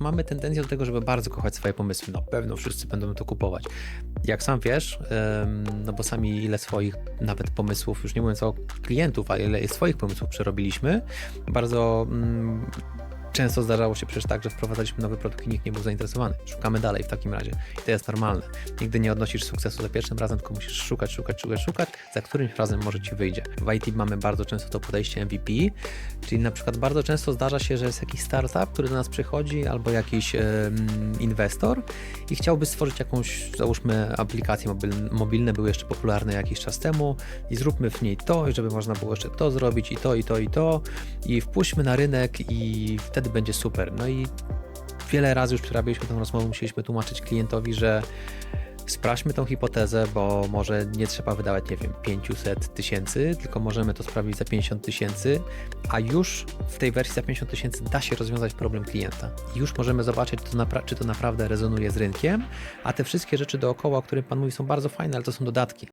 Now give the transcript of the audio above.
mamy tendencję do tego, żeby bardzo kochać swoje pomysły. Na pewno wszyscy będą to kupować. Jak sam wiesz, no bo sami ile swoich nawet pomysłów, już nie mówiąc o klientów, ale ile swoich pomysłów przerobiliśmy, bardzo mm, często zdarzało się przecież tak, że wprowadzaliśmy nowy produkt i nikt nie był zainteresowany. Szukamy dalej w takim razie. I to jest normalne. Nigdy nie odnosisz sukcesu za pierwszym razem, tylko musisz szukać, szukać, szukać, szukać, za którymś razem może ci wyjdzie. W IT mamy bardzo często to podejście MVP, czyli na przykład bardzo często zdarza się, że jest jakiś startup, który do nas przychodzi, albo jakiś inwestor i chciałby stworzyć jakąś, załóżmy, aplikacje mobilne, były jeszcze popularne jakiś czas temu i zróbmy w niej to, żeby można było jeszcze to zrobić i to, i to, i to i wpuśćmy na rynek i wtedy będzie super. No i wiele razy już przerabialiśmy tę rozmowę, musieliśmy tłumaczyć klientowi, że sprawdźmy tą hipotezę, bo może nie trzeba wydawać, nie wiem, 500 tysięcy, tylko możemy to sprawdzić za 50 tysięcy, a już w tej wersji za 50 tysięcy da się rozwiązać problem klienta. Już możemy zobaczyć, czy to naprawdę rezonuje z rynkiem, a te wszystkie rzeczy dookoła, o których Pan mówi, są bardzo fajne, ale to są dodatki.